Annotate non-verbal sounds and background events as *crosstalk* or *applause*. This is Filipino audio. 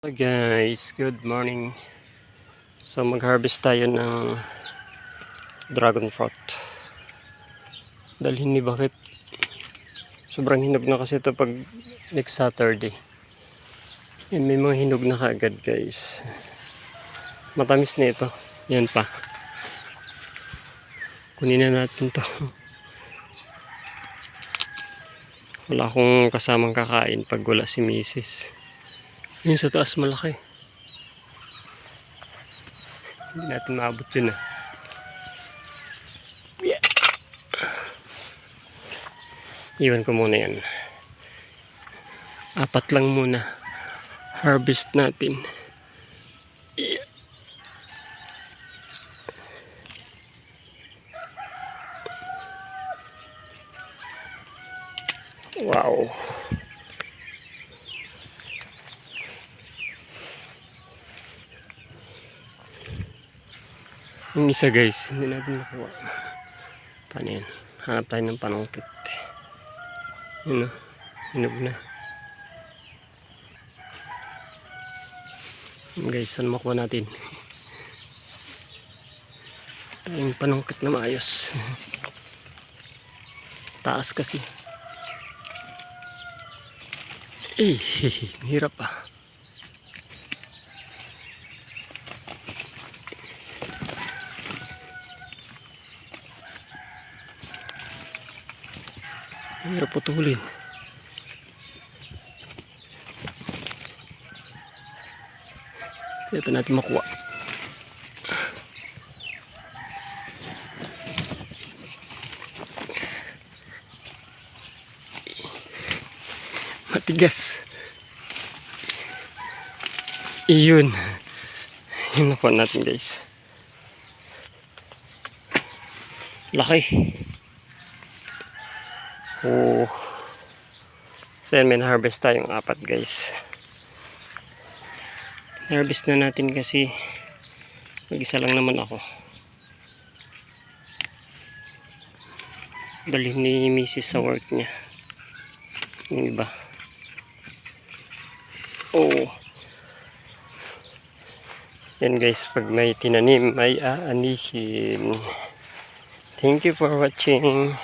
Hello guys, good morning. So mag-harvest tayo ng dragon fruit. Dahil hindi bakit sobrang hinog na kasi ito pag next Saturday. Yan, may mga hinog na kaagad guys. Matamis na ito. Yan pa. Kunin na natin to. Wala akong kasamang kakain pag wala si misis. Yung sa taas malaki. Hindi natin maabot yun ah. Iwan ko muna yan. Apat lang muna. Harvest natin. Yeah. Wow. Yung isa guys, hindi natin nakuha. Paano yan? Hanap tayo ng panungkit. Yun o, hinog na. Guys, saan makuha natin? Yung panungkit na maayos. Taas kasi. Eh, *laughs* hirap ah. Hirap putulin. Ito natin makuha. Matigas. Iyon. Yun nakuha natin guys. Laki. Oh. So yan, may harvest tayong apat guys. Harvest na natin kasi mag-isa lang naman ako. Dalhin ni Mrs. sa work niya. Yung iba. Oh. Yan guys, pag may tinanim, may aanihin. Thank you for watching.